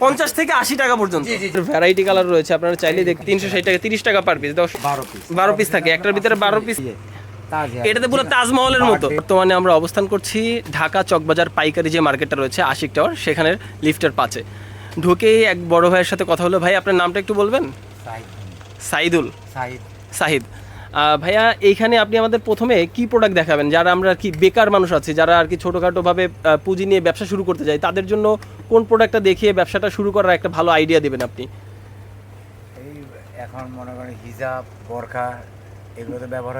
পঞ্চাশ থেকে আশি টাকা পর্যন্ত। ভ্যারাইটি কালার রয়েছে আপনারা চাইলে দেখ তিনশো ষাট টাকা তিরিশ টাকা পার পিস দশ বারো পিস বারো পিস থাকে একটার ভিতরে বারো পিস এটাতে পুরো তাজমহলের মতো। বর্তমানে আমরা অবস্থান করছি ঢাকা চকবাজার পাইকারি যে মার্কেটটা রয়েছে আশিক টাওয়ার সেখানের লিফটের পাশে ঢুকেই এক বড় ভাইয়ের সাথে কথা হলো ভাই আপনার নামটা একটু বলবেন? সাইদুল। সাইদ। সাহিদ। আহ, ভাইয়া এইখানে আপনি আমাদের প্রথমে কি প্রোডাক্ট দেখাবেন? যারা আমরা আর কি বেকার মানুষ আছে যারা আর কি ছোটোখাটোভাবে পুঁজি নিয়ে ব্যবসা শুরু করতে চাই তাদের জন্য কোন প্রোডাক্টটা দেখিয়ে ব্যবসাটা শুরু করার একটা ভালো আইডিয়া দেবেন আপনি? এখন মনে করেন হিজাব বোরখা এগুলো তো ব্যবহার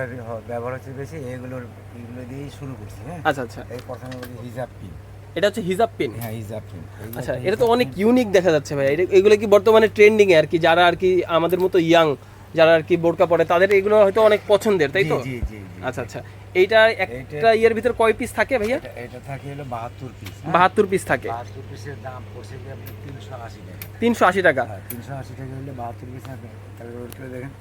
ব্যবহার হচ্ছে বেশি এগুলোর এগুলো দিয়েই শুরু করছি হ্যাঁ? আচ্ছা আচ্ছা। এই প্রথমে বলছি হিজাব পিন এটা হচ্ছে হিজাব পিন হ্যাঁ হিজাব পিন আচ্ছা এটা তো অনেক ইউনিক দেখা যাচ্ছে ভাই এটা এগুলো কি বর্তমানে ট্রেন্ডিং এ আর কি? যারা আর কি আমাদের মতো ইয়াং যারা আর কি বোরকা পরে তাদের এগুলো হয়তো অনেক পছন্দের তাই তো? জি জি। আচ্ছা আচ্ছা। এইটা একটা ইয়ের ভিতর কয় পিস থাকে ভাইয়া? এটা- থাকে হলো বাহাত্তর পিস বাহাত্তর পিস থাকে। বাহাত্তর পিসের দাম পড়ছে আপনি তিনশো আশি টাকা? তিনশো আশি টাকা? হ্যাঁ তিনশো আশি টাকা হলে বাহাত্তর পিস আপনি তাহলে দেখেন।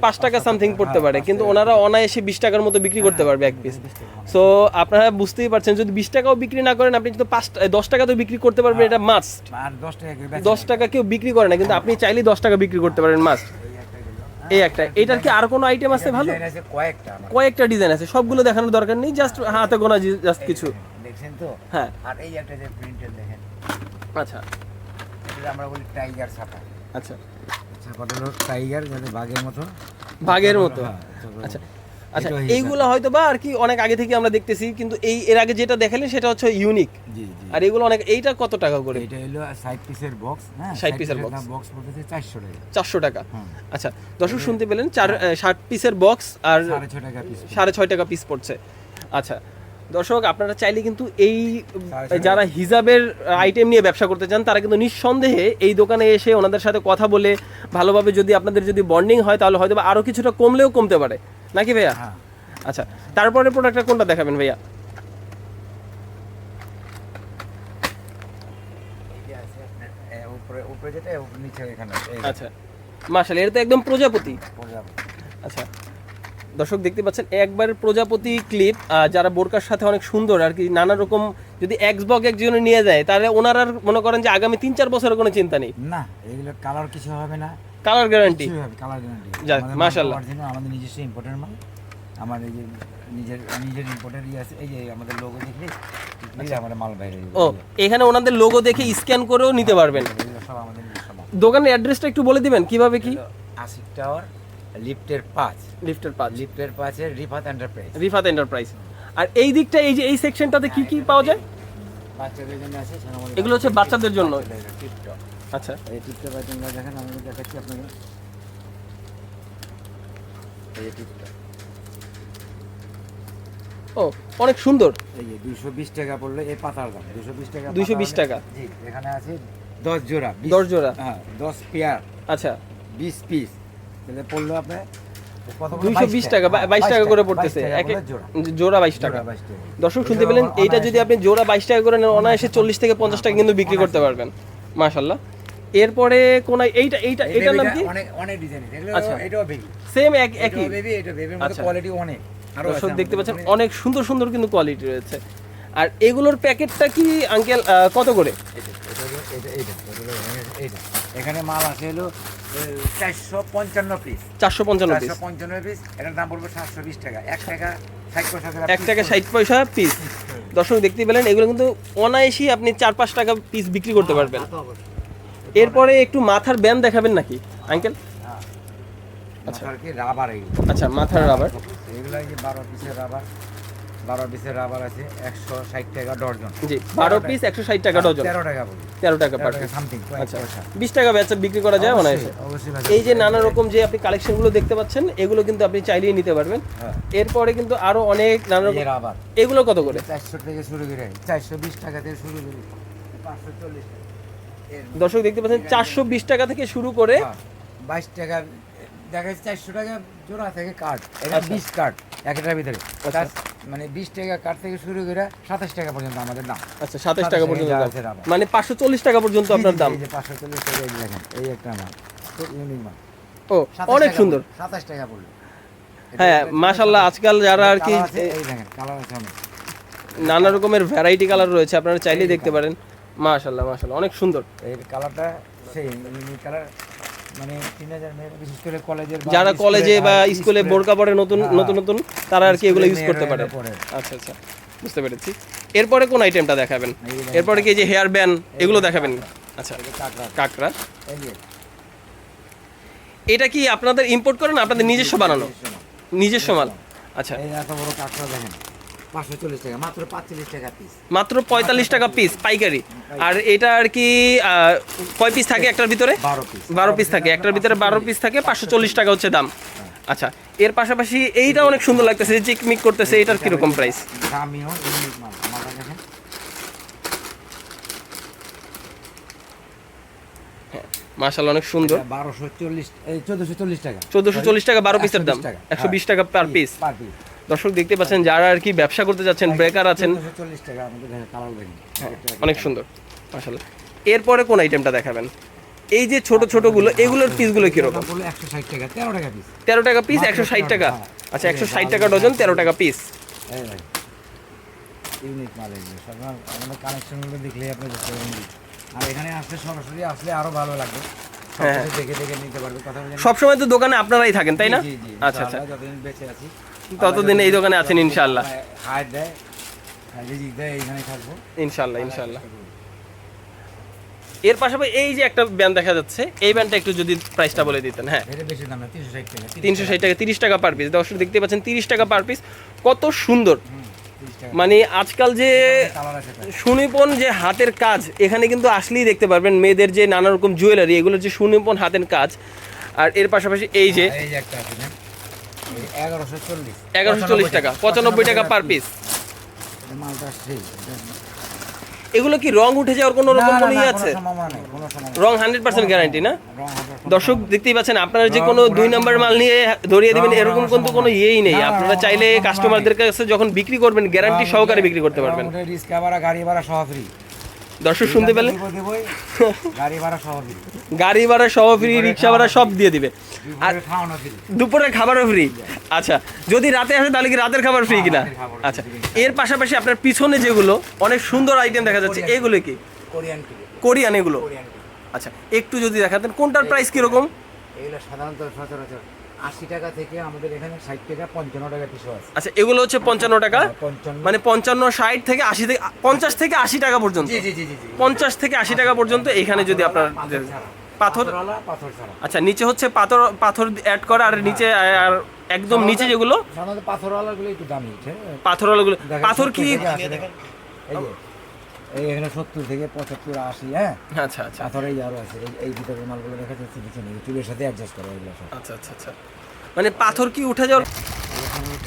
পাঁচ- টাকা সামথিং পড়তে হ্যাঁ, পারে কিন্তু। ওনারা অনায়াসে বিশ টাকার মতো বিক্রি করতে পারবে এক পিস সো আপনারা বুঝতেই পারছেন যদি বিশ টাকাও বিক্রি না করেন আপনি কিন্তু পাঁচ দশ টাকা তো বিক্রি করতে পারবেন এটা মাস্ট দশ টাকা কেউ বিক্রি করে না কিন্তু আপনি চাইলেই দশ টাকা বিক্রি করতে পারেন মাস্ট এই একটা এটার কি আর কোনো আইটেম আছে ভালো? কয়েকটা কয়েকটা ডিজাইন আছে সবগুলো দেখানোর দরকার নেই জাস্ট হাতে গোনা জাস্ট কিছু। দেখছেন তো? হ্যাঁ। আর এই একটা যে প্রিন্টের দেখেন। আচ্ছা। আমরা বলি টাইগার ছাপা। আচ্ছা। হলো টাইগার বাঘের মতো বাঘের মতো। আচ্ছা আচ্ছা এইগুলো হয়তো বা আর কি অনেক আগে থেকে আমরা দেখতেছি কিন্তু এই এর আগে যেটা দেখালেন সেটা হচ্ছে ইউনিক আর এগুলো অনেক এইটা কত টাকা করে? এটা হলো পিসের বক্স হ্যাঁ? 60 পিসের box। বক্স পড়তেছে চারশো টাকা। আচ্ছা দর্শক শুনতে পেলেন চার ষাট পিসের বক্স আর সাড়ে ছয় টাকা পিস সাড়ে ছয় টাকা পিস পড়ছে। আচ্ছা দর্শক আপনারা চাইলে কিন্তু এই যারা হিজাবের আইটেম নিয়ে ব্যবসা করতে চান তারা কিন্তু নিঃসন্দেহে এই দোকানে এসে ওনাদের সাথে কথা বলে ভালোভাবে যদি আপনাদের যদি বন্ডিং হয় তাহলে হয়তো আরও কিছুটা কমলেও কমতে পারে। নাকি ভাইয়া? হ্যাঁ। আচ্ছা তারপরে প্রোডাক্টটা কোনটা দেখাবেন ভাইয়া? আচ্ছা। মার্শাল এটা তো একদম প্রজাপতি। আচ্ছা। দর্শক দেখতে পাচ্ছেন একবার প্রজাপতি ক্লিপ যারা বোরকার সাথে অনেক সুন্দর আর কি নানা রকম যদি এক্সবক একজনে নিয়ে যায় তাহলে ওনার আর মনে করেন যে আগামী তিন চার বছরের কোনো চিন্তা নেই। না এগুলো কালার কিছু হবে না। কালার গ্যারান্টি কালার গ্যারান্টি যাক, মাশাআল্লাহ। আমাদের নিজস্ব ইম্পোর্টের মাল। আমার এই যে নিজের নিজের ইম্পোর্টের ইয়ে আছে এই যে আমাদের লোগো দেখলে? দেখলে? আমাদের মাল বাইরে ও এখানে ওনাদের লোগো দেখে স্ক্যান করেও নিতে পারবেন। আমাদের দোকানের অ্যাড্রেসটা একটু বলে দিবেন কীভাবে কি? আশিক টাওয়ার লিফটের পাঁচ। লিফটের পাঁচ। লিফটের পাঁচের রিফাত এন্টারপ্রাইজ। রিফাত এন্টারপ্রাইজ। আর এই দিকটা এই যে এই সেকশনটাতে কি কি পাওয়া যায়? বাচ্চাদের জন্য আছে এগুলো হচ্ছে বাচ্চাদের জন্য। আচ্ছা। এই টিপটপ আইটেমটা দেখেন আমি দেখাচ্ছি আপনাকে। এই টিপটপ। ও অনেক সুন্দর। এই যে দুশো বিশ টাকা পড়ল এই পাতার দাম। দুশো বিশ টাকা 220 পাতা টাকা। জি এখানে আছে দশ জোড়া 20 দশ জোড়া। হ্যাঁ দশ পেয়ার। আচ্ছা। বিশ পিস। তাহলে পড়ল আপনার দুইশো বিশ টাকা। বাইশ টাকা করে পড়তেছে। জোড়া। বাইশ টাকা। দর্শক শুনতে পেলেন এইটা যদি আপনি জোড়া বাইশ টাকা করে নেন অনায়াসে চল্লিশ থেকে পঞ্চাশ টাকা কিন্তু বিক্রি করতে পারবেন। মাশাল্লাহ এরপরে কোন এইটা এইটা এটার নাম কি? অনেক অনেক ডিজাইন আচ্ছা। এটাও বেবি। সেম এক একই। বেবি এটা বেবির মধ্যে আচ্ছা। কোয়ালিটি অনেক। আরও দর্শক দেখতে পাচ্ছেন অনেক সুন্দর সুন্দর কিন্তু কোয়ালিটি রয়েছে। আর এগুলোর প্যাকেটটা কি আঙ্কেল কত করে? এখানে- মাল আছে হলো চারশো পঞ্চান্ন পিস চারশো পঞ্চান্ন চারশো পঞ্চান্ন পিস এটার দাম পড়বে সাতশো বিশ টাকা। এক টাকা এক টাকা ষাট পয়সা পিস দর্শক দেখতে পেলেন এগুলো কিন্তু অনায়াসই আপনি চার পাঁচ টাকা পিস বিক্রি করতে পারবেন। তো অবশ্যই। এরপরে একটু মাথার ব্যান্ড দেখাবেন নাকি আঙ্কেল হ্যাঁ। আচ্ছা। রাবার আচ্ছা মাথার রাবার এগুলো বারো পিসের রাবার বারো পিসের রাবার আছে একশো ষাট টাকা ডর্জন জি বারো পিস একশো ষাট টাকা ডজন। তেরো টাকা তেরো টাকা পার সামথিং আচ্ছা বিশ টাকা বেচা বিক্রি করা যায় অবশ্যই অবশ্যই এই যে নানা রকম যে আপনি কালেকশনগুলো দেখতে পাচ্ছেন এগুলো কিন্তু আপনি চাইলেই নিতে পারবেন। হ্যাঁ। এরপরে কিন্তু আরও অনেক নানা রকম রাবার এগুলো কত করে? চারশো থেকে শুরু করে চারশো বিশ টাকা থেকে শুরু করে পাঁচশো চল্লিশ দর্শক দেখতে পাচ্ছেন চারশো বিশ টাকা থেকে শুরু করে হ্যাঁ, বাইশ টাকা দেখা যাচ্ছে চারশো টাকা জোড়া থেকে কাঠ এটা আচ্ছা। বিশ কাঠ একটার ভিতরে। আচ্ছা। মানে বিশ টাকা কাঠ থেকে শুরু করে সাতাশ টাকা পর্যন্ত আমাদের দাম। আচ্ছা সাতাশ টাকা পর্যন্ত। মানে পাঁচশো চল্লিশ টাকা পর্যন্ত আপনার দাম। পাঁচশো চল্লিশ টাকা এই দেখেন এই একটা মাল খুব ইউনিক মাল। ও অনেক সুন্দর। সাতাশ টাকা পড়ল হ্যাঁ মাশাল্লাহ আজকাল যারা আর কি এই নানা রকমের ভ্যারাইটি কালার রয়েছে আপনারা চাইলেই দেখতে পারেন। মাশাল্লাহ মাশাল্লাহ অনেক সুন্দর। এর কালারটা সেই কালার মানে যারা কলেজে বা স্কুলে বোরকা পরে নতুন হ্যাঁ। নতুন নতুন তারা আর কি এগুলো ইউজ করতে পারে। আচ্ছা আচ্ছা বুঝতে পেরেছি। এরপরে কোন আইটেমটা দেখাবেন? এরপরে কি এই যে হেয়ার ব্যান্ড এগুলো দেখাবেন? আচ্ছা কাঁকড়া। এটা কি আপনাদের ইম্পোর্ট করেন আপনাদের নিজস্ব বানানো? নিজস্ব মাল। আচ্ছা। এত বড় কাঁকড়া দেখেন। পাঁচশো চল্লিশ টাকা মাত্র পাঁচচল্লিশ টাকা পিস মাত্র পঁয়তাল্লিশ টাকা পিস পাইকারি। আর এটা আর কি কয় পিস থাকে একটার ভিতরে? বারো পিস বারো পিস থাকে একটার ভিতরে বারো পিস থাকে পাঁচশো চল্লিশ টাকা হচ্ছে দাম। আচ্ছা এর পাশাপাশি এইটা অনেক সুন্দর লাগতেছে চিকমিক করতেছে এটার কীরকম প্রাইস দামিও মালটা দেখেন মাশাল্লাহ অনেক সুন্দর। বারোশো চল্লিশ চোদ্দশো চল্লিশ টাকা। চোদ্দোশো চল্লিশ টাকা বারো পিসের দাম একশো বিশ টাকা। পার পিস পার পিস দর্শক দেখতে পাচ্ছেন যারা আর কি ব্যবসা করতে যাচ্ছেন ব্রেকার আছেন। চল্লিশ টাকা আমাদের দেখেন কালার দেখেন অনেক সুন্দর মাশাল্লাহ এরপরে কোন আইটেমটা দেখাবেন? এই যে ছোট ছোটগুলো এগুলোর পিসগুলো কীরকম? একশো ষাট টাকা তেরো টাকা পিস তেরো টাকা পিস একশো ষাট টাকা। আচ্ছা একশো ষাট টাকা ডজন তেরো টাকা পিস ইউনিক মাল এগুলো সব আমাদের কালেকশনগুলো দেখলেই আপনি বুঝতে পারবেন। আর এখানে আসলে সরাসরি আসলে আরও ভালো লাগবে। হ্যাঁ। দেখে দেখে নিতে পারবে। কথা সবসময় তো দোকানে আপনারাই থাকেন তাই না? আচ্ছা আচ্ছা। যতদিন বেঁচে আছি ততদিন এই দোকানে আছেন দেয় থাকব। ইনশাল্লাহ ইনশাল্লাহ এর পাশাপাশি এই যে একটা ব্যান্ড দেখা যাচ্ছে এই ব্যান্ডটা একটু যদি প্রাইসটা বলে দিতেন হ্যাঁ। তিনশো ষাট টাকা তিরিশ টাকা। Per piece. দর্শক দেখতে পাচ্ছেন তিরিশ টাকা পার পিস। কত সুন্দর। মানে আজকাল যে। সুনিপুণ যে হাতের কাজ এখানে কিন্তু আসলেই দেখতে পারবেন মেয়েদের যে নানা রকম জুয়েলারি এগুলো যে সুনিপুণ হাতের কাজ। আর এর পাশাপাশি এই যে এই যে একটা আছে না এগারোশো চল্লিশ। টাকা পঁচানব্বই টাকা পার পিস এগুলো কি রং উঠে যাওয়ার কোনো রকম কোনো ইয়ে আছে? কোনো সম্ভাবনা রং হান্ড্রেড পার্সেন্ট গ্যারান্টি না? দর্শক দেখতেই পাচ্ছেন আপনারা যে কোনো দুই নাম্বার মাল নিয়ে ধরিয়ে দিবেন এরকম কিন্তু কোনো ইয়েই নেই। আপনারা চাইলে কাস্টমারদের কাছে যখন বিক্রি করবেন গ্যারান্টি সহকারে বিক্রি করতে পারবেন। গাড়ি ভাড়া সহ ফ্রি দর্শক শুনতে পেলেন গাড়ি ভাড়া সহ ফ্রি। গাড়ি ভাড়া সহ ফ্রি রিক্সা ভাড়া সব দিয়ে দিবে। আর দুপুরের খাবারও ফ্রি। আচ্ছা যদি রাতে আসে তাহলে কি রাতের খাবার ফ্রি কিনা? আচ্ছা এর পাশাপাশি আপনার পিছনে যেগুলো অনেক সুন্দর আইটেম দেখা যাচ্ছে এগুলো কি? কোরিয়ান এগুলো। আচ্ছা একটু যদি দেখাতেন কোনটার প্রাইস কীরকম? এগুলো সাধারণত সচরাচর আশি টাকা থেকে আমাদের এখানে ষাট টাকা পঞ্চান্ন টাকা পিছু আছে আচ্ছা এগুলো হচ্ছে পঞ্চান্ন টাকা? পঞ্চান্ন। মানে পঞ্চান্ন ষাট থেকে আশি থেকে পঞ্চাশ থেকে আশি টাকা পর্যন্ত? জি জি জি জি জি। পঞ্চাশ থেকে আশি টাকা পর্যন্ত এখানে যদি আপনার পাথর আচ্ছা নিচে হচ্ছে পাথর পাথর অ্যাড করা আর নিচে আর একদম নিচে যেগুলো? পাথরওয়ালাগুলো একটু দামি দেখেন, পাথর কি। এই এখানে সত্তর থেকে পঁচাত্তর আশি হ্যাঁ? আচ্ছা আচ্ছা। পাথর এই আরও আছে। এই- এই ভিতরের মালগুলো দেখা যাচ্ছে পিছনে এই চুলের সাথে অ্যাডজাস্ট করা এগুলো সব। আচ্ছা আচ্ছা আচ্ছা। মানে পাথর কি উঠে যাওয়ার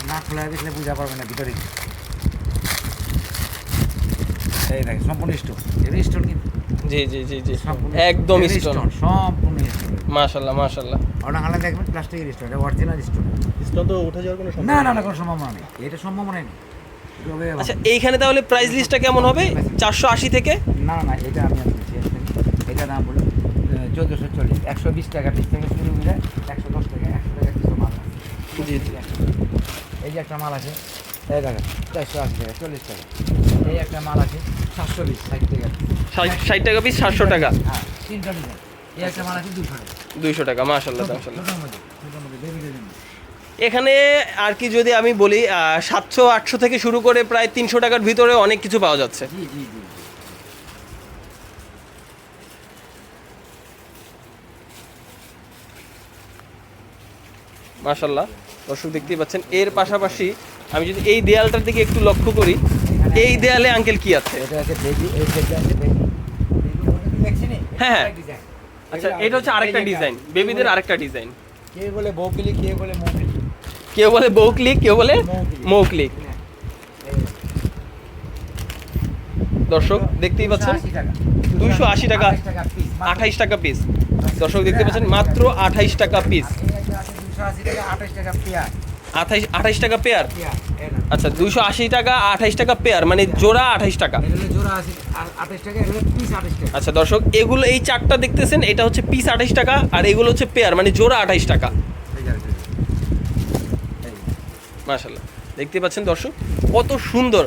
না খোলা দেখলে বোঝা পারবে না ভিতরে কি। এই দেখেন সম্পূর্ণ স্টোন এটা স্টোন কিন্তু। জি জি জি জি। সম্পূর্ণ একদম স্টোন সম্পূর্ণ স্টোন মাশাল্লাহ মাশাল্লাহ। ওটা হালে দেখবেন প্লাস্টিকের স্টোন এটা অরিজিনাল স্টোন স্টোন তো উঠে যাওয়ার কোনো না না না কোনো সম্ভাবনা নেই। এটা সম্ভাবনা নেই। আচ্ছা এইখানে তাহলে প্রাইস লিস্টটা কেমন হবে? চারশো আশি থেকে? না না এটা আমি আপনাকে শেয়ার এটা দাম বলি চোদ্দোশো চল্লিশ। একশো বিশ টাকা পিস থেকে শুরু করে একশো দশ টাকা একশো টাকা কিছু মাল আছে। জি জি। এই যে একটা মাল আছে এই দেখেন চারশো আশি টাকা চল্লিশ টাকা। এই একটা মাল আছে সাতশো বিশ ষাট টাকা ষাট- টাকা পিস সাতশো টাকা? হ্যাঁ তিনটা ডিজাইন এই একটা মাল আছে দুশো টাকা। দুইশো টাকা মাশাল্লাহ মাশাল্লাহ ছোটোর মধ্যে ছোটোর মধ্যে বেবিদের জন্য এখানে আর কি যদি আমি বলি সাতশো আটশো থেকে শুরু করে প্রায় তিনশো টাকার ভিতরে অনেক কিছু পাওয়া যাচ্ছে। মাশাল্লাহ দর্শক দেখতেই পাচ্ছেন। এর পাশাপাশি আমি যদি এই দেয়ালটার দিকে একটু লক্ষ্য করি এই দেয়ালে আঙ্কেল কি আছে? হ্যাঁ, হ্যাঁ। আচ্ছা এটা হচ্ছে আরেকটা ডিজাইন বেবিদের আরেকটা ডিজাইন কে বলে বৌকিলি কে বলে কেউ বলে বৌক্লিক কেউ বলে মৌক্লিক দর্শক দেখতেই পাচ্ছেন? দুইশো আশি টাকা আঠাইশ টাকা পিস দর্শক দেখতে পাচ্ছেন মাত্র আঠাইশ টাকা পিস আঠাইশ আঠাইশ টাকা পেয়ার আচ্ছা দুইশো আশি টাকা আঠাইশ টাকা পেয়ার মানে জোড়া আঠাইশ টাকা। আচ্ছা দর্শক এগুলো এই চারটা দেখতেছেন এটা হচ্ছে পিস আঠাইশ টাকা আর এগুলো হচ্ছে পেয়ার মানে জোড়া আঠাইশ টাকা। মাশাল্লাহ দেখতে পাচ্ছেন দর্শক কত সুন্দর।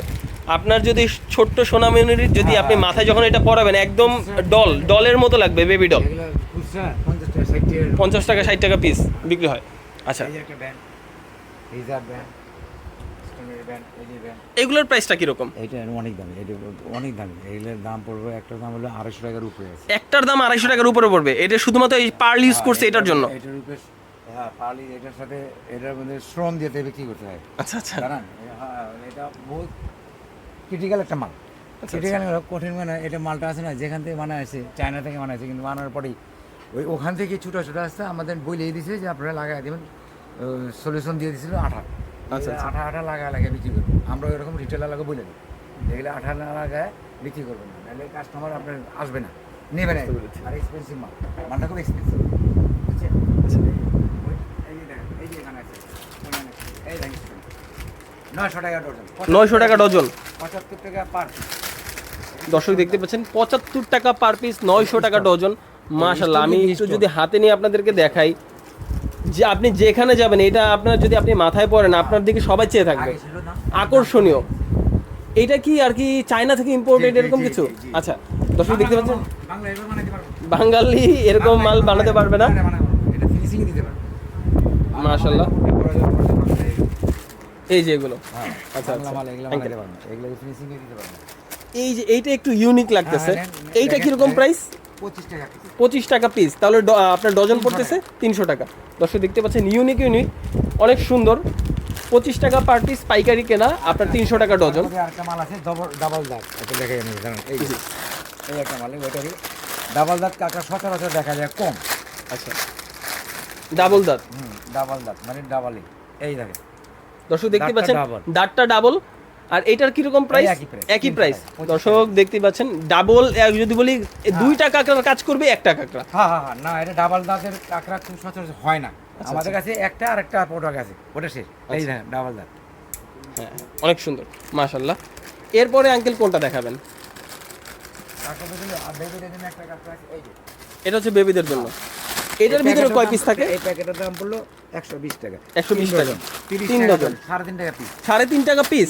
আপনার যদি ছোট্ট সোনা সোনামণির যদি হ্যাঁ, আপনি হ্যাঁ। মাথায় যখন এটা পরাবেন একদম ডল ডলের মতো লাগবে বেবি ডল পঞ্চাশ টাকা ষাট টাকা। পিস বিক্রি হয়। আচ্ছা। এগুলোর প্রাইসটা কীরকম? এইটা অনেক দামি এটা অনেক দামি। এগুলোর দাম পড়বে একটা দাম হলো আড়াইশো টাকার উপরে একটার দাম আড়াইশো টাকার উপরে পড়বে। এটা শুধুমাত্র এই পার্ল ইউজ করছে এটার জন্য। এটার উপরে হ্যাঁ পার্লি এটার সাথে এটার মধ্যে শ্রম দিয়ে বিক্রি করতে হয়। আচ্ছা আচ্ছা। জানান হ্যাঁ এটা বহুত ক্রিটিক্যাল একটা মাল। আচ্ছা, ক্রিটিক্যাল কঠিন মানে এটা মালটা আছে না যেখান থেকে মানা আছে চায়না থেকে মানা আছে কিন্তু মানার পরেই। ওই ওখান থেকে ছোটো ছোটো আসতে আমাদের বইলেই দিছে যে আপনারা লাগাই দেবেন সলিউশন দিয়ে দিছিল আঠা। আচ্ছা, আচ্ছা। আঠা আঠা লাগা লাগে বিক্রি করব। আমরা ওইরকম রিটেলার লাগে বলে দিই যেগুলো আঠা না লাগায় বিক্রি করবেন না। নাহলে কাস্টমার আপনার আসবে না নেবে না। আর এক্সপেন্সিভ মাল। মালটা খুব এক্সপেন্সিভ বুঝছেন আচ্ছা। ওই- এই যে দেখেন, এই যে এখানে আছে, ওখানে আছে, এই দেখেন, নয়শো টাকা ডজন। নয়শো টাকা ডজন। পঁচাত্তর টাকা পার দর্শক দেখতে পাচ্ছেন পঁচাত্তর টাকা পার পিস নয়শো টাকা ডজন। মাশাল্লাহ আমি একটু যদি হাতে নিয়ে আপনাদেরকে দেখাই যে আপনি যেখানে যাবেন এটা আপনার যদি আপনি মাথায় পড়েন আপনার দিকে সবাই চেয়ে থাকবে। আকর্ষণীয়। এটা কি আর কি চায়না থেকে ইম্পোর্টেড এরকম কিছু। আচ্ছা দর্শক দেখতে পাচ্ছেন? বাঙালি এরকম মাল বানাতে পারবে না? এটা বানাবো, এটা ফিনিশিং দিতে পারব মাশাআল্লাহ। প্রয়োজন পড়লে বাংলা এই- এই যে এগুলো। হ্যাঁ, আচ্ছা, আচ্ছা। দিতে এই যে এইটা একটু ইউনিক লাগতেছে। হ্যাঁ, নেন, এইটা কীরকম প্রাইস পঁচিশ টাকা পিস তাহলে আপনার ডজন পড়তেছে? তিনশো টাকা। দর্শক দেখতে পাচ্ছেন ইউনিক ইউনিক অনেক সুন্দর। পঁচিশ টাকা পার পিস পাইকারি কেনা আপনার তিনশো টাকা ডজন মাল আছে ডাবল দাগ দেখে এই একটা মাল ওইটাকে ডাবল দাগ কাকা সচরাচর দেখা যায় কম। আচ্ছা। ডাবল দাঁত হুম ডাবল দাগ মানে ডাবলই এই দেখেন। দর্শক দেখতে পাচ্ছেন। দাঁতটা ডাবল আর এটার কীরকম প্রাইস একই প্রাইস দর্শক দেখতে পাচ্ছেন ডাবল যদি বলি এ দুইটা কাঁকড়ার কাজ করবে একটা কাঁকড়া। হ্যাঁ হ্যাঁ হ্যাঁ। না এটা ডাবল দাঁতের কাঁকড়া খুব সচরাচর হয় না। আচ্ছা, আমাদের কাছে একটা আর একটা প্রোডাক্ট আছে ওটা শেষ। এই আচ্ছা। ডাবল দাঁত। হ্যাঁ অনেক সুন্দর মাশাল্লাহ এরপরে আঙ্কেল কোনটা দেখাবেন? কাঁকড়া কাঁকড়া এটা হচ্ছে বেবিদের জন্য। এটার ভিতরে কয় পিস থাকে? এই প্যাকেটের দাম পড়ল একশো বিশ টাকা। 120 তিন টাকা। তিন টাকা ডজন। সাড়ে তিন টাকা পিস সাড়ে তিন টাকা পিস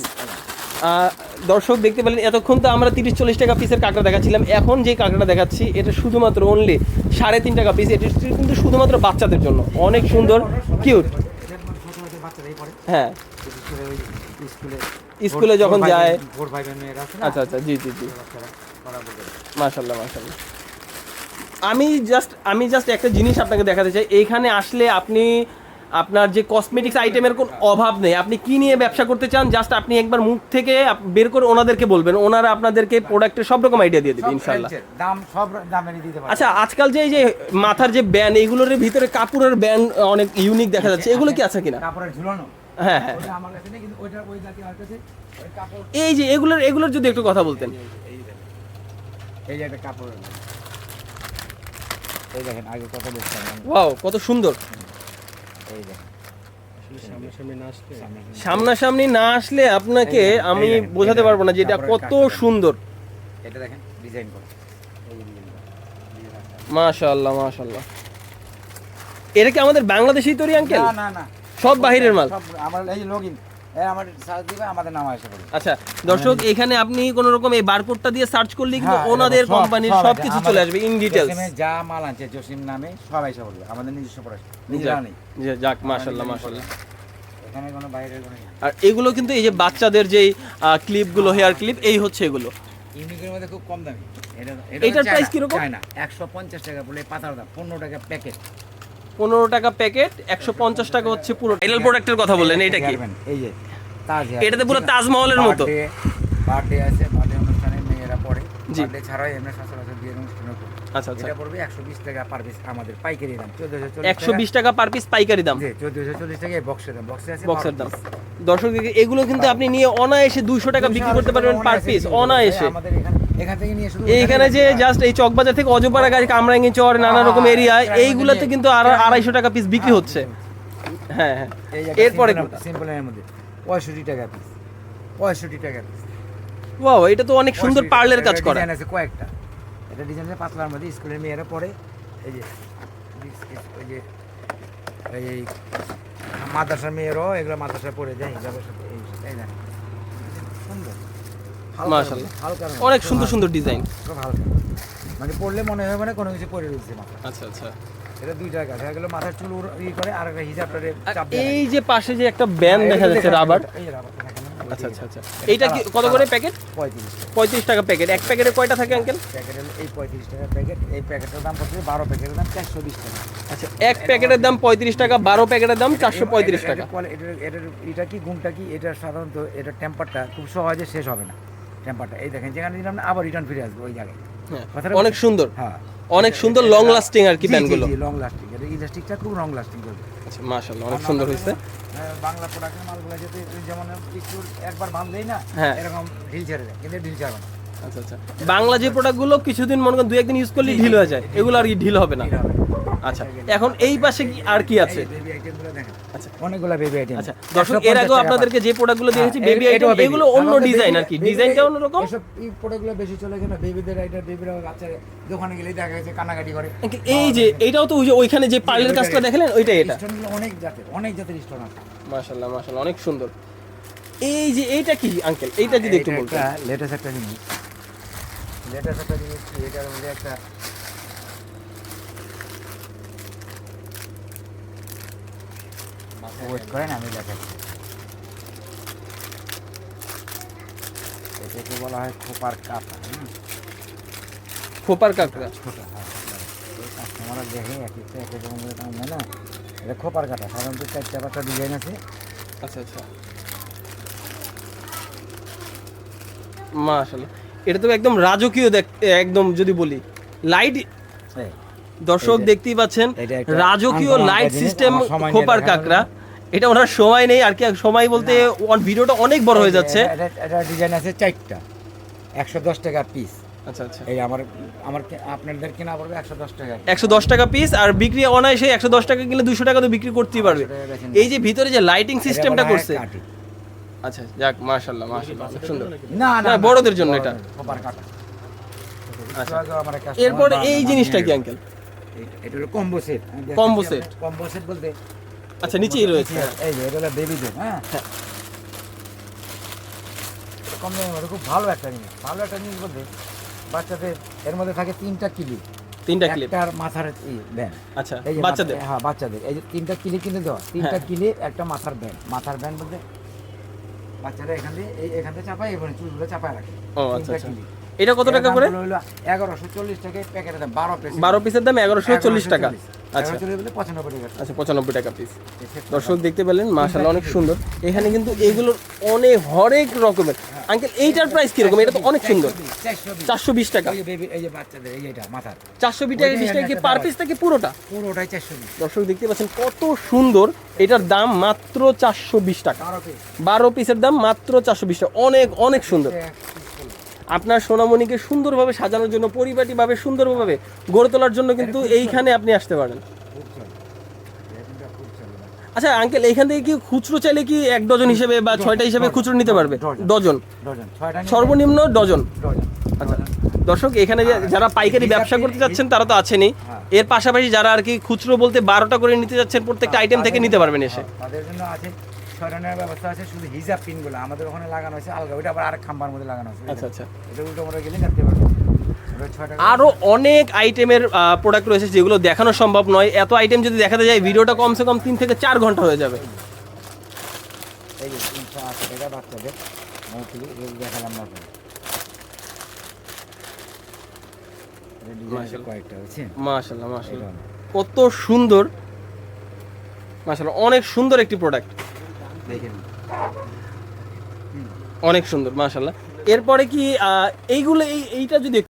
দর্শক দেখতে পেলেন এতক্ষণ তো আমরা তিরিশ চল্লিশ টাকা পিসের কাঁকড়া দেখাচ্ছিলাম। এখন যে কাঁকড়া দেখাচ্ছি এটা শুধুমাত্র অনলি সাড়ে তিন টাকা পিস এটা কিন্তু শুধুমাত্র বাচ্চাদের জন্য। অনেক সুন্দর কিউট হ্যাঁ। স্কুলে যখন যায় আচ্ছা আচ্ছা। জি জি জি। মাশাল্লাহ মাশাল্লাহ আমি জাস্ট আমি জাস্ট একটা জিনিস আপনাকে দেখাতে চাই। এইখানে আসলে আপনি আপনার যে কসমেটিক্স আইটেমের কোনো অভাব নেই। আপনি কি নিয়ে ব্যবসা করতে চান জাস্ট আপনি একবার মুখ থেকে বের করে ওনাদেরকে বলবেন। ওনারা আপনাদেরকে প্রোডাক্টের সব রকম আইডিয়া দিয়ে দেবে ইনশাল্লাহ দাম সব দামেরই দিতে পারবে আচ্ছা আজকাল যে এই যে মাথার যে ব্যান্ড এগুলোর ভিতরে কাপড়ের ব্যান্ড অনেক ইউনিক দেখা যাচ্ছে। এগুলো কি আছে কিনা? কাপড়ের ঝুলানো। হ্যাঁ হ্যাঁ। এই যে এগুলোর এগুলোর যদি একটু কথা বলতেন। এই এই যে একটা কাপড়ের এই দেখেন আগে কত ওয়াও কত সুন্দর। এই দেখেন। সামনাসামনি না আসলে আপনাকে আমি বোঝাতে পারব না যে এটা কত সুন্দর। এটা দেখেন ডিজাইন করা। মাশাআল্লাহ মাশাআল্লাহ। এটা কি আমাদের বাংলাদেশি তৈরি আঙ্কেল না না না। সব বাহিরের মাল? সব আমার এই লগইন আমার সার্চ দিবে আমাদের নাম আসে পড়ে। আচ্ছা দর্শক এখানে আপনি কোন রকম এই বারকোডটা দিয়ে সার্চ করলে কিন্তু ওনাদের কোম্পানির সব সব কিছু চলে আসবে ইন ডিটেলস জসিমে যা মাল আনছে জসিম নামে সবাই সব বলবে আমাদের নিজস্ব প্রোডাক্ট নিজেরা নেই। যাক মাশাআল্লাহ মাশাআল্লাহ। এখানে কোনো বাইরের কোনো আর এগুলো কিন্তু এই যে বাচ্চাদের যেই ক্লিপগুলো হেয়ার ক্লিপ এই হচ্ছে এগুলো। ইউনিকের মধ্যে খুব কম দামি। এটার price কীরকম? চায়না একশো পঞ্চাশ টাকা বলে পাতার দাম পনেরো টাকা প্যাকেট পনেরো টাকা প্যাকেট একশো পঞ্চাশ টাকা হচ্ছে পুরো ভাইরাল প্রোডাক্টের কথা বললেন এটা কি? এই যে তাজ এটাতে পুরো তাজমহলের মতো। বার্থডে আছে বার্থডে অনুষ্ঠানে মেয়েরা পড়ে। জি। এমনি সচরাচর আচ্ছা আচ্ছা। এটা পড়বে টাকা পার পিস আমাদের পাইকারি দাম। চোদ্দশো একশো বিশ টাকা পার পিস পাইকারি দাম। জি চোদ্দশো চল্লিশ টাকা বক্সের দাম। বক্সে আছে বক্সের দাম। দর্শক এগুলো কিন্তু আপনি নিয়ে অনায়াসে দুইশো টাকা বিক্রি করতে পারবেন পার পিস অনায়াসে। আমাদের এখানে এইখানে যে জাস্ট এই চকবাজার থেকে অজপাড়া গাড়ি কামরাঙ্গি চর নানা রকম এরিয়া এইগুলোতে কিন্তু আর আড়াইশো টাকা পিস বিক্রি হচ্ছে। হ্যাঁ হ্যাঁ। এরপরে মধ্যে পঁয়ষট্টি টাকা পিস পঁয়ষট্টি টাকা পিস ওয়াও এটা তো অনেক সুন্দর পার্লের কাজ করা। আছে কয়েকটা। এটা ডিজাইন আছে পাতলার মধ্যে স্কুলের মেয়েরা পড়ে এই যে এই যে এই মাদ্রাসার মেয়েরাও এগুলো মাদ্রাসায় পড়ে যায় সুন্দর। অনেক সুন্দর সুন্দর ডিজাইন। খুব হালকা। মানে পড়লে মনে হবে না কোনো কিছু পরে রয়েছে মাথা আচ্ছা আচ্ছা। এটা দুই জায়গা দেখা গেল মাথার চুল ই করে আর একটা এই যে পাশে যে একটা ব্যান্ড হ্যাঁ, দেখা যাচ্ছে রাবার। এই আচ্ছা আচ্ছা আচ্ছা। এটা এইটা কি কত করে প্যাকেট? পঁয়ত্রিশ। পঁয়ত্রিশ টাকা প্যাকেট। এক প্যাকেটে কয়টা থাকে আঙ্কেল? প্যাকেট এই পঁয়ত্রিশ টাকা প্যাকেট এই প্যাকেটের দাম পড়ছে বারো প্যাকেটের দাম চারশো বিশ টাকা। আচ্ছা এক প্যাকেটের দাম পঁয়ত্রিশ টাকা বারো প্যাকেটের দাম চারশো পঁয়ত্রিশ টাকা। এটা এটার এটার এটা কি গুণটা কি? এটা সাধারণত এটা টেম্পারটা খুব সহজে শেষ হবে না টেম্পারটা এই দেখেন যেখানে দিলাম না আবার রিটার্ন ফিরে আসবে ওই জায়গায়। হ্যাঁ, অনেক সুন্দর। হ্যাঁ। অনেক সুন্দর লং লাস্টিং আর কি ব্যান্ডগুলো লং লাস্টিং এটা ইলাস্টিকটা খুব লং লাস্টিং করবে। আচ্ছা মাশাআল্লাহ অনেক সুন্দর হয়েছে বাংলা প্রোডাক্টের মালগুলো যদি যেমন একটু একবার বাঁধলেই না হ্যাঁ। এরকম ঢিল ছেড়ে দেয় কিন্তু ঢিল ছাড়বে না আচ্ছা আচ্ছা বাংলা যে প্রোডাক্টগুলো কিছুদিন মনে করেন দু একদিন ইউজ করলে ঢিল হয়ে যায় এগুলো আর কি ঢিল হবে না। আচ্ছা এখন এই পাশে কি আর কি আছে? আচ্ছা অনেকগুলো বেবি আইটেম আচ্ছা দর্শক এর আগেও আপনাদেরকে যে প্রোডাক্টগুলো দিয়েছি বেবি আইটেম এগুলো অন্য ডিজাইন আর কি। ডিজাইনটা অন্যরকম? এসব এই প্রোডাক্টগুলো বেশি চলে কেন বেবিদের আইটার বেবিরা বাচ্চা দোকানে গেলে দেখা গেছে কানাকাটি করে। এই যে এইটাও তো ওই যে ওইখানে যে পার্লের কাজটা দেখলেন ওইটাই এটা। অনেক জাতের অনেক জাতের স্টোন আছে। মাশাআল্লাহ মাশাআল্লাহ অনেক সুন্দর। এই যে এইটা কি আঙ্কেল এইটা যদি একটু বলতেন। লেটেস্ট একটা জিনিস। লেটেস্ট একটা জিনিস এটার মধ্যে একটা ওয়েট করেন আমি দেখাচ্ছি। এটাকে বলা হয় খোপার হুম? খোপার কাকড়া? ছোট হ্যাঁ। কাস্টমাররা দেখে এক একটা এক রকম করে দাম না। এটা খোপার কাটা সাধারণত চারটা পাঁচটা ডিজাইন আছে। আচ্ছা আচ্ছা। এটা তো একদম রাজকীয় দেখ একদম যদি বলি লাইট দর্শক দেখতেই পাচ্ছেন রাজকীয় লাইট সিস্টেম খোপার কাকড়া। এটা ওনার সময় নেই আর কি সময় বলতে ভিডিওটা অনেক বড় হয়ে যাচ্ছে। এটা ডিজাইন আছে চারটা। একশো দশ টাকা পিস আচ্ছা আচ্ছা। এই আমার আমার আপনাদের কিনা পড়বে একশো দশ টাকা একশো দশ টাকা পিস আর বিক্রি অনায়াসে একশো দশ টাকা কিনলে দুশো টাকা তো বিক্রি করতেই পারবে। এই যে ভিতরে যে লাইটিং সিস্টেমটা করছে। আচ্ছা যাক মাশাল্লাহ মাশাল্লাহ সুন্দর। না না, বড়দের জন্য এটা। আচ্ছা। এরপরে এই জিনিসটা কি আঙ্কেল এটা- এটা হলো combo set Combo set। Combo set বলতে আচ্ছা নিচেই রয়েছে। এই যে এটা বেবিদের হ্যাঁ। কম দামের মধ্যে খুব ভালো একটা জিনিস। ভালো একটা জিনিস বলতে বাচ্চাদের এর মধ্যে থাকে তিনটা কিলি। তিনটা ক্লিপ একটার মাথার ব্যান্ড আচ্ছা এই বাচ্চাদের? হ্যাঁ বাচ্চাদের। এই যে তিনটা কিলি কিনে দেওয়া। তিনটা হ্যাঁ। কিলি একটা মাথার ব্যান্ড মাথার ব্যান্ড বলতে বাচ্চারা এখান দিয়ে এই এখান থেকে চাপায় এবং চুলগুলো চাপায় রাখে। ও আচ্ছা। কিলি। এটা কত টাকা করে? এগারোশো চল্লিশ টাকা প্যাকেটের দাম বারো পিস বারো পিসের দাম এগারোশো চল্লিশ টাকা। আচ্ছা। আচ্ছা পঁচানব্বই টাকা পিস দর্শক দেখতে পেলেন মাশাল্লাহ অনেক সুন্দর। এখানে কিন্তু এগুলোর অনেক হরেক রকমের আঙ্কেল এইটার প্রাইস কীরকম? এটা তো অনেক সুন্দর। চারশো বিশ টাকা চারশো বিশ টাকা। বিশ টাকা কি পার পিস থেকে পুরোটা? পুরোটাই চারশো বিশ। দর্শক দেখতে পাচ্ছেন কত সুন্দর। এটার দাম মাত্র চারশো বিশ টাকা। বারো পিসের দাম মাত্র চারশো বিশ টাকা। অনেক অনেক সুন্দর। আপনার সোনামণিকে সুন্দরভাবে সাজানোর জন্য পরিপাটিভাবে সুন্দরভাবে গড়ে তোলার জন্য কিন্তু এইখানে আপনি আসতে পারেন। আচ্ছা আঙ্কেল এখান থেকে কি খুচরো চাইলে কি এক ডজন হিসেবে বা ছয়টা হিসেবে খুচরো নিতে পারবে? ডজন। সর্বনিম্ন ডজন। আচ্ছা দর্শক এখানে যারা পাইকারি ব্যবসা করতে যাচ্ছেন তারা তো আছেনই। হ্যাঁ। এর পাশাপাশি যারা আর কি খুচরো বলতে বারোটা করে নিতে যাচ্ছেন প্রত্যেকটা আইটেম থেকে নিতে পারবেন এসে। তাদের জন্য আছে। ছড়ানোর ব্যবস্থা আছে শুধু হিজাব পিনগুলো। আমাদের ওখানে লাগানো আছে আলগা। ওইটা আবার আরেক খাম্বার মধ্যে লাগানো আছে আচ্ছা আচ্ছা। এটা উল্টো মরে গেলে কাটতে পারবে। ওটা আরও অনেক আইটেমের প্রোডাক্ট রয়েছে যেগুলো দেখানো সম্ভব নয়। এত আইটেম যদি দেখাতে যায় ভিডিওটা কমসে কম তিন থেকে চার ঘণ্টা হয়ে যাবে। মাশাল্লাহ মাশাল্লাহ কত সুন্দর মাশাল্লাহ অনেক সুন্দর একটি প্রোডাক্ট দেখেন অনেক সুন্দর মাশাল্লাহ এরপরে কি এইগুলো এই এইটা যদি